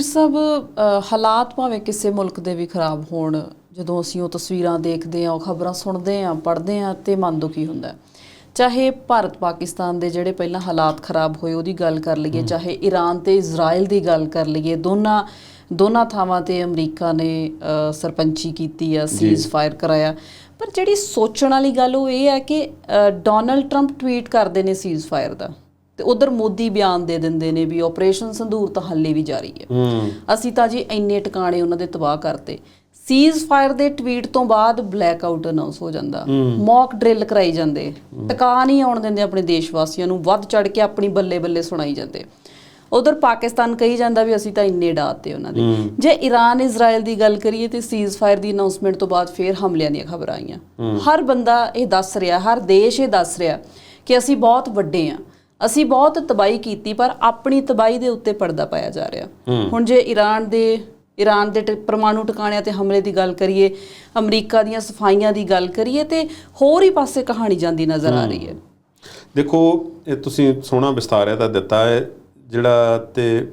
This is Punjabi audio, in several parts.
ਵੀਰ ਸਾਹਿਬ ਹਾਲਾਤ ਭਾਵੇਂ ਕਿਸੇ ਮੁਲਕ ਦੇ ਵੀ ਖਰਾਬ ਹੋਣ ਜਦੋਂ ਅਸੀਂ ਉਹ ਤਸਵੀਰਾਂ ਦੇਖਦੇ ਹਾਂ ਉਹ ਖਬਰਾਂ ਸੁਣਦੇ ਹਾਂ ਪੜ੍ਹਦੇ ਹਾਂ ਤੇ ਮਨ ਦੁਖੀ ਹੁੰਦਾ। ਚਾਹੇ ਭਾਰਤ ਪਾਕਿਸਤਾਨ ਦੇ ਜਿਹੜੇ ਪਹਿਲਾਂ ਹਾਲਾਤ ਖਰਾਬ ਹੋਏ ਉਹਦੀ ਗੱਲ ਕਰ ਲਈਏ ਚਾਹੇ ਈਰਾਨ ਤੇ ਇਜ਼ਰਾਈਲ ਦੀ ਗੱਲ ਕਰ ਲਈਏ ਦੋਨਾਂ ਦੋਨਾਂ ਥਾਵਾਂ ਤੇ ਅਮਰੀਕਾ ਨੇ ਸਰਪੰਚੀ ਕੀਤੀ ਆ ਸੀਜ਼ ਫਾਇਰ ਕਰਾਇਆ। ਪਰ ਜਿਹੜੀ ਸੋਚਣ ਵਾਲੀ ਗੱਲ ਉਹ ਇਹ ਹੈ ਕਿ ਡੋਨਲਡ ਟਰੰਪ ਟਵੀਟ ਕਰਦੇ ਨੇ ਸੀਜ਼ ਫਾਇਰ ਦਾ। ਤੇ ਉਧਰ ਮੋਦੀ ਬਿਆਨ ਦੇ ਦਿੰਦੇ ਨੇ ਵੀ ਆਪਰੇਸ਼ਨ ਸੰਧੂਰ ਤਾਂ ਹੱਲੇ ਵੀ ਜਾਰੀ ਹੈ। ਅਸੀਂ ਤਾਂ ਜੀ ਇੰਨੇ ਟਿਕਾਣੇ ਉਹਨਾਂ ਦੇ ਤਬਾਹ ਕਰਤੇ। ਸੀਜ਼ ਫਾਇਰ ਦੇ ਟਵੀਟ ਤੋਂ ਬਾਅਦ ਬਲੈਕ ਆਊਟ ਅਨਾਉਂਸ ਹੋ ਜਾਂਦਾ। ਮੌਕ ਡਰਿਲ ਕਰਾਈ ਜਾਂਦੇ। ਟਿਕਾ ਨਹੀਂ ਆਉਣ ਦਿੰਦੇ ਆਪਣੇ ਦੇਸ਼ ਵਾਸੀਆਂ ਨੂੰ ਵੱਧ ਚੜ ਕੇ ਆਪਣੀ ਬੱਲੇ ਬੱਲੇ ਸੁਣਾਈ ਜਾਂਦੇ। ਉਧਰ ਪਾਕਿਸਤਾਨ ਕਹੀ ਜਾਂਦਾ ਵੀ ਅਸੀਂ ਤਾਂ ਇੰਨੇ ਡਾਤੇ ਉਹਨਾਂ ਦੇ। ਜੇ ਈਰਾਨ ਇਜ਼ਰਾਈਲ ਦੀ ਗੱਲ ਕਰੀਏ ਤੇ ਸੀਜ਼ ਫਾਇਰ ਦੀ ਅਨਾਉਂਸਮੈਂਟ ਤੋਂ ਬਾਅਦ ਫੇਰ ਹਮਲਿਆਂ ਦੀਆਂ ਖਬਰਾਂ ਆਈਆਂ। ਹਰ ਬੰਦਾ ਇਹ ਦੱਸ ਰਿਹਾ ਹਰ ਦੇਸ਼ ਇਹ ਦੱਸ ਰਿਹਾ ਕਿ ਅਸੀਂ ਬਹੁਤ ਵੱਡੇ ਆ ਅਸੀਂ ਬਹੁਤ ਤਬਾਈ ਕੀਤੀ ਪਰ ਆਪਣੀ ਤਬਾਈ ਦੇ ਉੱਤੇ ਪਰਦਾ ਪਾਇਆ ਜਾ ਰਿਹਾ। ਹੁਣ ਜੇ ਈਰਾਨ ਦੇ ਈਰਾਨ ਦੇ ਪਰਮਾਣੂ ਟਿਕਾਣਿਆਂ ਤੇ ਹਮਲੇ ਦੀ ਗੱਲ ਕਰੀਏ ਅਮਰੀਕਾ ਦੀਆਂ ਸਫਾਈਆਂ ਦੀ ਗੱਲ ਕਰੀਏ ਤੇ ਹੋਰ ਹੀ ਪਾਸੇ ਕਹਾਣੀ ਜਾਂਦੀ ਨਜ਼ਰ ਆ ਰਹੀ ਹੈ। ਦੇਖੋ ਇਹ ਤੁਸੀਂ ਸੋਹਣਾ ਵਿਸਤਾਰਿਆ ਤਾਂ ਦਿੱਤਾ ਹੈ ਜਿਹੜਾ ਤੇ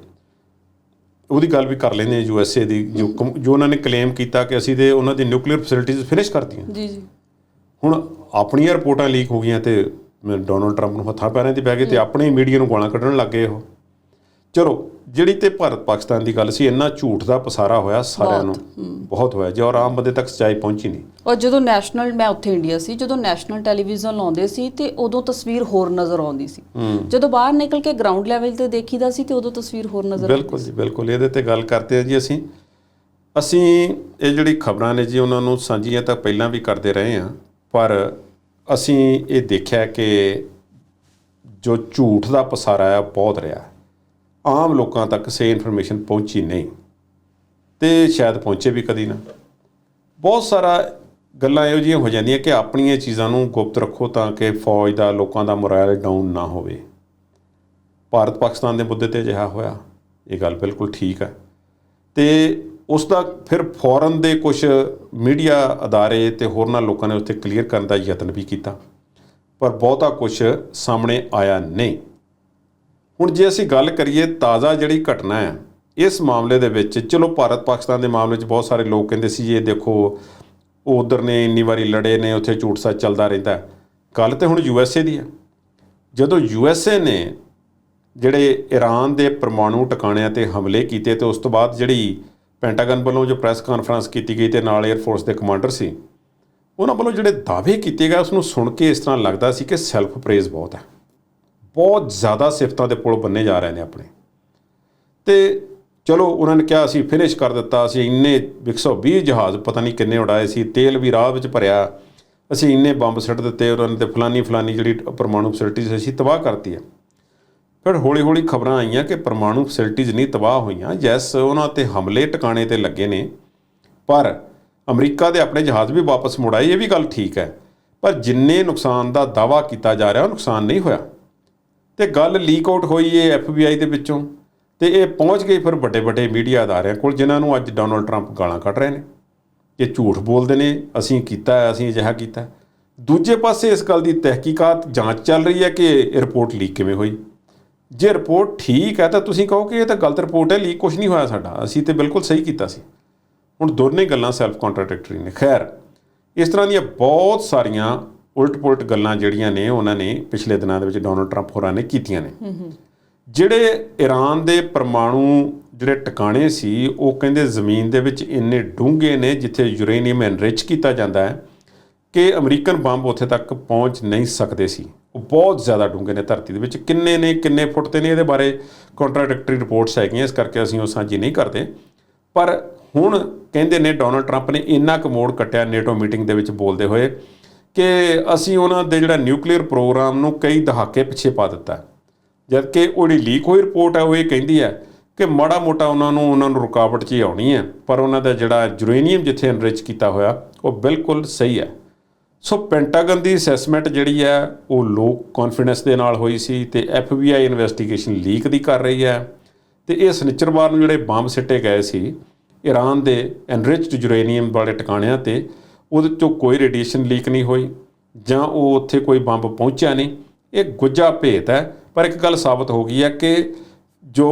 ਉਹਦੀ ਗੱਲ ਵੀ ਕਰ ਲੈਂਦੇ ਯੂ ਐਸ ਏ ਦੀ ਜੋ ਜੋ ਉਹਨਾਂ ਨੇ ਕਲੇਮ ਕੀਤਾ ਕਿ ਅਸੀਂ ਤੇ ਉਹਨਾਂ ਦੀ ਨਿਊਕਲੀਅਰ ਫੈਸਿਲਿਟੀਜ਼ ਫਿਨਿਸ਼ ਕਰਤੀਆਂ। ਜੀ ਜੀ। ਹੁਣ ਆਪਣੀਆਂ ਰਿਪੋਰਟਾਂ ਲੀਕ ਹੋ ਗਈਆਂ ਤੇ ਡੋਨਲਡ ਟਰੰਪ ਨੂੰ ਹੱਥਾਂ ਪੈਰਾਂ ਤੇ ਪੈ ਗਏ ਤੇ ਆਪਣੇ ਮੀਡੀਆ ਨੂੰ ਗਾਲਾਂ ਕੱਢਣ ਲੱਗ ਗਏ ਉਹ। ਚਲੋ ਜਿਹੜੀ ਤੇ ਭਾਰਤ ਪਾਕਿਸਤਾਨ ਦੀ ਗੱਲ ਸੀ ਇੰਨਾ ਝੂਠ ਦਾ ਪਸਾਰਾ ਹੋਇਆ ਸਾਰਿਆਂ ਨੂੰ। ਬਹੁਤ ਹੋਇਆ ਜੇ ਔਰ ਆਮ ਬੰਦੇ ਤੱਕ ਸੱਚਾਈ ਪਹੁੰਚੀ ਨਹੀਂ। ਔਰ ਜਦੋਂ ਨੈਸ਼ਨਲ ਮੈਂ ਉੱਥੇ ਇੰਡੀਆ ਸੀ ਜਦੋਂ ਨੈਸ਼ਨਲ ਟੈਲੀਵਿਜ਼ਨ ਲਾਉਂਦੇ ਸੀ ਤੇ ਉਦੋਂ ਤਸਵੀਰ ਹੋਰ ਨਜ਼ਰ ਆਉਂਦੀ ਸੀ। ਜਦੋਂ ਬਾਹਰ ਨਿਕਲ ਕੇ ਗਰਾਊਂਡ ਲੈਵਲ ਤੇ ਦੇਖੀਦਾ ਸੀ ਤੇ ਉਦੋਂ ਤਸਵੀਰ ਹੋਰ ਨਜ਼ਰ ਬਿਲਕੁਲ ਜੀ ਬਿਲਕੁਲ। ਇਹਦੇ ਤੇ ਗੱਲ ਕਰਦੇ ਹਾਂ ਜੀ ਅਸੀਂ। ਅਸੀਂ ਇਹ ਜਿਹੜੀ ਖਬਰਾਂ ਨੇ ਜੀ ਉਹਨਾਂ ਨੂੰ ਸਾਂਝੀਆਂ ਤਾਂ ਪਹਿਲਾਂ ਵੀ ਕਰਦੇ ਰਹੇ ਹਾਂ ਪਰ ਅਸੀਂ ਇਹ ਦੇਖਿਆ ਕਿ ਜੋ ਝੂਠ ਦਾ ਪਸਾਰਾ ਆ, ਬਹੁਤ ਰਿਹਾ। ਆਮ ਲੋਕਾਂ ਤੱਕ ਸੇ ਇਨਫੋਰਮੇਸ਼ਨ ਪਹੁੰਚੀ ਨਹੀਂ। ਤੇ ਸ਼ਾਇਦ ਪਹੁੰਚੇ ਵੀ ਕਦੀ ਨਾ। ਬਹੁਤ ਸਾਰਾ ਗੱਲਾਂ ਇਹੋ ਜਿਹੀਆਂ ਹੋ ਜਾਂਦੀਆਂ ਕਿ ਆਪਣੀਆਂ ਚੀਜ਼ਾਂ ਨੂੰ ਗੁਪਤ ਰੱਖੋ ਤਾਂ ਕਿ ਫੌਜ ਦਾ, ਲੋਕਾਂ ਦਾ ਮੋਰਲ ਡਾਊਨ ਨਾ ਹੋਵੇ। ਭਾਰਤ ਪਾਕਿਸਤਾਨ ਦੇ ਮੁੱਦੇ ਤੇ ਅਜਿਹਾ ਹੋਇਆ। ਇਹ ਗੱਲ ਬਿਲਕੁਲ ਠੀਕ ਹੈ ਤੇ ਉਸ ਦਾ ਫਿਰ ਫੌਰਨ ਦੇ ਕੁਝ ਮੀਡੀਆ ਅਦਾਰੇ ਤੇ ਹੋਰਨਾਂ ਲੋਕਾਂ ਨੇ ਉੱਥੇ ਕਲੀਅਰ ਕਰਨ ਦਾ ਯਤਨ ਵੀ ਕੀਤਾ। ਪਰ ਬਹੁਤਾ ਕੁਝ ਸਾਹਮਣੇ ਆਇਆ ਨਹੀਂ। ਹੁਣ ਜੇ ਅਸੀਂ ਗੱਲ ਕਰੀਏ ਤਾਜ਼ਾ ਜਿਹੜੀ ਘਟਨਾ ਹੈ, ਇਸ ਮਾਮਲੇ ਦੇ ਵਿੱਚ, ਚਲੋ ਭਾਰਤ ਪਾਕਿਸਤਾਨ ਦੇ ਮਾਮਲੇ 'ਚ ਬਹੁਤ ਸਾਰੇ ਲੋਕ ਕਹਿੰਦੇ ਸੀ ਜੀ ਇਹ ਦੇਖੋ ਉਹ ਉਧਰ ਨੇ ਇੰਨੀ ਵਾਰੀ ਲੜੇ ਨੇ, ਉੱਥੇ ਝੂਠ ਸੱਚ ਚੱਲਦਾ ਰਹਿੰਦਾ ਗੱਲ ਤੇ ਹੁਣ ਯੂ ਐਸ ਏ ਦੀ ਹੈ। ਜਦੋਂ ਯੂ ਐਸ ਏ ਨੇ ਜਿਹੜੇ ਈਰਾਨ ਦੇ ਪਰਮਾਣੂ ਟਿਕਾਣਿਆਂ ਤੇ ਹਮਲੇ ਕੀਤੇ ਤੇ ਉਸ ਤੋਂ ਬਾਅਦ ਜਿਹੜੀ ਪੈਂਟਾਗਨ ਵੱਲੋਂ ਜੋ ਪ੍ਰੈਸ ਕਾਨਫਰੰਸ ਕੀਤੀ ਗਈ ਤੇ ਨਾਲ 에ਅਰ ਫੋਰਸ ਦੇ ਕਮਾਂਡਰ ਸੀ, ਉਹਨਾਂ ਵੱਲੋਂ ਜਿਹੜੇ ਦਾਅਵੇ ਕੀਤੇ ਗਏ ਉਸ ਨੂੰ ਸੁਣ ਕੇ ਇਸ ਤਰ੍ਹਾਂ ਲੱਗਦਾ ਸੀ ਕਿ ਸੈਲਫ ਪ੍ਰੇਜ਼ ਬਹੁਤ ਹੈ। ਬਹੁਤ ਜ਼ਿਆਦਾ ਸਿਫਤਾਂ ਦੇ ਪੁਲ ਬੰਨੇ ਜਾ ਰਹੇ ਨੇ ਆਪਣੇ। ਤੇ ਚਲੋ, ਉਹਨਾਂ ਨੇ ਕਿਹਾ, ਅਸੀਂ ਫਿਨਿਸ਼ ਕਰ ਦਿੱਤਾ, ਅਸੀਂ ਇੰਨੇ 120 ਜਹਾਜ਼, ਪਤਾ ਨਹੀਂ ਕਿੰਨੇ ਉਡਾਏ ਸੀ, ਤੇਲ ਵੀ ਰਾਹ ਵਿੱਚ ਭਰਿਆ, ਅਸੀਂ ਇੰਨੇ ਬੰਬ ਸਿੱਟ ਦਿੱਤੇ, ਉਹਨਾਂ ਨੇ ਤੇ ਫਲਾਨੀ ਫਲਾਨੀ ਜਿਹੜੀ ਪਰਮਾਣੂ ਫੈਸਿਲਿਟੀਜ਼ ਅਸੀਂ ਤਬਾਹ ਕਰਤੀ ਹੈ। ਫਿਰ ਹੌਲੀ ਹੌਲੀ ਖਬਰਾਂ ਆਈਆਂ ਕਿ ਪਰਮਾਣੂ ਫੈਸਿਲਿਟੀਜ਼ ਨਹੀਂ ਤਬਾਹ ਹੋਈਆਂ, ਜੈਸ ਉਹਨਾਂ ਤੇ ਹਮਲੇ ਟਿਕਾਣੇ ਤੇ ਲੱਗੇ ਨੇ। ਪਰ ਅਮਰੀਕਾ ਦੇ ਆਪਣੇ ਜਹਾਜ਼ ਵੀ ਵਾਪਸ ਮੁੜ ਆਏ, ਇਹ ਵੀ ਗੱਲ ਠੀਕ ਹੈ। ਪਰ ਜਿੰਨੇ ਨੁਕਸਾਨ ਦਾ ਦਾਵਾ ਕੀਤਾ ਜਾ ਰਿਹਾ, ਉਹ ਨੁਕਸਾਨ ਨਹੀਂ ਹੋਇਆ। ਤੇ ਗੱਲ ਲੀਕ ਆਊਟ ਹੋਈ ਹੈ ਐਫਬੀਆਈ ਦੇ ਵਿੱਚੋਂ। ਤੇ ਇਹ ਪਹੁੰਚ ਗਈ ਫਿਰ ਵੱਡੇ ਵੱਡੇ ਮੀਡੀਆ ਅਦਾਰਿਆਂ ਕੋਲ, ਜਿਨ੍ਹਾਂ ਨੂੰ ਅੱਜ ਡੋਨਲਡ ਟਰੰਪ ਗਾਲਾਂ ਕੱਢ ਰਹੇ ਨੇ। ਇਹ ਝੂਠ ਬੋਲਦੇ ਨੇ, ਅਸੀਂ ਕੀਤਾ ਅਸੀਂ ਅਜਿਹਾ ਕੀਤਾ ਦੂਜੇ ਪਾਸੇ ਇਸ ਗੱਲ ਦੀ ਤਹਿਕੀਕਾਤ ਜਾਂਚ ਚੱਲ ਰਹੀ ਹੈ ਕਿ ਇਹ ਰਿਪੋਰਟ ਲੀਕ ਕਿਵੇਂ ਹੋਈ। ਜੇ ਰਿਪੋਰਟ ਠੀਕ ਹੈ ਤਾਂ ਤੁਸੀਂ ਕਹੋ ਕਿ ਇਹ ਤਾਂ ਗਲਤ ਰਿਪੋਰਟ ਹੈ ਲੀਕ ਕੁਝ ਨਹੀਂ ਹੋਇਆ ਸਾਡਾ। ਅਸੀਂ ਤੇ ਬਿਲਕੁਲ ਸਹੀ ਕੀਤਾ ਸੀ। ਹੁਣ ਦੋਨੇ ਗੱਲਾਂ ਸੈਲਫ ਕੰਟਰਾਡਿਕਟਰੀ ਨੇ। ਖੈਰ ਇਸ ਤਰ੍ਹਾਂ ਦੀਆਂ ਬਹੁਤ ਸਾਰੀਆਂ ਉਲਟ-ਪੁਲਟ ਗੱਲਾਂ ਜਿਹੜੀਆਂ ਨੇ ਉਹਨਾਂ ਨੇ ਪਿਛਲੇ ਦਿਨਾਂ ਦੇ ਵਿੱਚ ਡੋਨਲਡ ਟਰੰਪ ਹੋਰਾਂ ਨੇ ਕੀਤੀਆਂ ਨੇ। ਜਿਹੜੇ ਈਰਾਨ ਦੇ ਪਰਮਾਣੂ ਜਿਹੜੇ ਟਿਕਾਣੇ ਸੀ ਉਹ ਕਹਿੰਦੇ ਜ਼ਮੀਨ ਦੇ ਵਿੱਚ ਇੰਨੇ ਡੂੰਘੇ ਨੇ ਜਿੱਥੇ ਯੂਰੇਨੀਅਮ ਐਨਰਿਚ ਕੀਤਾ ਜਾਂਦਾ ਹੈ। ਕਿ ਅਮਰੀਕਨ ਬੰਬ ਉੱਥੇ ਤੱਕ ਪਹੁੰਚ ਨਹੀਂ ਸਕਦੇ ਸੀ। ਉਹ ਬਹੁਤ ਜ਼ਿਆਦਾ ਡੂੰਘੇ ਨੇ ਧਰਤੀ ਦੇ ਵਿੱਚ। ਕਿੰਨੇ ਨੇ, ਕਿੰਨੇ ਫੁੱਟ ਤੇ ਨੇ, ਇਹਦੇ ਬਾਰੇ ਕੰਟਰਾਡਿਕਟਰੀ ਰਿਪੋਰਟਸ ਹੈਗੀਆਂ। ਇਸ ਕਰਕੇ ਅਸੀਂ ਉਹ ਸਾਂਝੀ ਨਹੀਂ ਕਰਦੇ। ਪਰ ਹੁਣ ਕਹਿੰਦੇ ਨੇ ਡੋਨਲਡ ਟਰੰਪ ਨੇ ਇੰਨਾ ਕੁ ਮੋੜ ਕੱਟਿਆ ਨੇਟੋ ਮੀਟਿੰਗ ਦੇ ਵਿੱਚ ਬੋਲਦੇ ਹੋਏ ਕਿ ਅਸੀਂ ਉਹਨਾਂ ਦੇ ਜਿਹੜਾ ਨਿਊਕਲੀਅਰ ਪ੍ਰੋਗਰਾਮ ਨੂੰ ਕਈ ਦਹਾਕੇ ਪਿੱਛੇ ਪਾ ਦਿੱਤਾ। ਜਦਕਿ ਉਹ ਜਿਹੜੀ ਲੀਕ ਹੋਈ ਰਿਪੋਰਟ ਹੈ ਉਹ ਇਹ ਕਹਿੰਦੀ ਹੈ ਕਿ ਮਾੜਾ ਮੋਟਾ ਉਹਨਾਂ ਨੂੰ ਉਹਨਾਂ ਨੂੰ ਰੁਕਾਵਟ 'ਚ ਹੀ ਆਉਣੀ ਹੈ ਪਰ ਉਹਨਾਂ ਦਾ ਜਿਹੜਾ ਯੂਰੇਨੀਅਮ ਜਿੱਥੇ ਐਨਰਿਚ ਕੀਤਾ ਹੋਇਆ, ਉਹ ਬਿਲਕੁਲ ਸਹੀ ਹੈ ਸੋ ਪੈਂਟਾਗਨ ਦੀ ਅਸੈਸਮੈਂਟ ਜਿਹੜੀ ਹੈ, ਉਹ ਲੋਕ ਕੌਨਫੀਡੈਂਸ ਦੇ ਨਾਲ ਹੋਈ ਸੀ ਤੇ ਐਫਬੀਆਈ ਇਨਵੈਸਟੀਗੇਸ਼ਨ ਲੀਕ ਦੀ ਕਰ ਰਹੀ ਹੈ। ਤੇ ਇਹ ਸਨਿਚਰਵਾਰ ਨੂੰ ਜਿਹੜੇ ਬੰਬ ਸਿੱਟੇ ਗਏ ਸੀ ਈਰਾਨ ਦੇ ਐਨਰਿਚਡ ਯੂਰੇਨੀਅਮ ਵਾਲੇ ਟਿਕਾਣਿਆਂ ਤੇ, ਉਹਦੇ ਚੋਂ ਕੋਈ ਰੇਡੀਏਸ਼ਨ ਲੀਕ ਨਹੀਂ ਹੋਈ, ਜਾਂ ਉਹ ਉੱਥੇ ਕੋਈ ਬੰਬ ਪਹੁੰਚਿਆ ਨਹੀਂ। ਇਹ ਗੁੱਜਾ ਭੇਤ ਹੈ। ਪਰ ਇੱਕ ਗੱਲ ਸਾਬਤ ਹੋ ਗਈ ਹੈ ਕਿ ਜੋ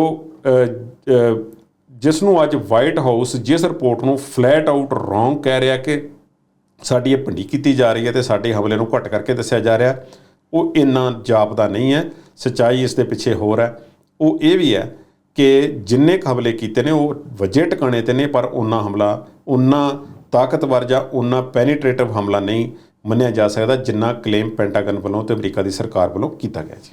ਜਿਸ ਨੂੰ ਅੱਜ ਵਾਈਟ ਹਾਊਸ ਜਿਸ ਰਿਪੋਰਟ ਨੂੰ ਫਲੈਟ ਆਊਟ ਰੋਂਗ ਕਹਿ ਰਿਹਾ ਕਿ ਸਾਡੀ ਇਹ ਭੰਡੀ ਕੀਤੀ ਜਾ ਰਹੀ ਹੈ ਤੇ ਸਾਡੇ ਹਮਲੇ ਨੂੰ ਘੱਟ ਕਰਕੇ ਦੱਸਿਆ ਜਾ ਰਿਹਾ ਉਹ ਇੰਨਾ ਜਾਪਦਾ ਨਹੀਂ ਹੈ। ਸੱਚਾਈ ਇਸ ਦੇ ਪਿੱਛੇ ਹੋਰ ਹੈ। ਉਹ ਇਹ ਵੀ ਹੈ ਕਿ ਜਿੰਨੇ ਕੁ ਹਮਲੇ ਕੀਤੇ ਨੇ, ਉਹ ਵਜੇ ਟਿਕਾਣੇ ਤੇ ਨੇ, ਪਰ ਉਹਨਾਂ ਹਮਲਾ ਉਹਨਾਂ ਤਾਕਤਵਰ ਜਾਂ ਉਹਨਾਂ ਪੈਨੀਟ੍ਰੇਟਿਵ ਹਮਲਾ ਨਹੀਂ ਮੰਨਿਆ ਜਾ ਸਕਦਾ ਜਿੰਨਾ ਕਲੇਮ ਪੈਂਟਾਗਨ ਵੱਲੋਂ ਤੇ ਅਮਰੀਕਾ ਦੀ ਸਰਕਾਰ ਵੱਲੋਂ ਕੀਤਾ ਗਿਆ ਜੀ।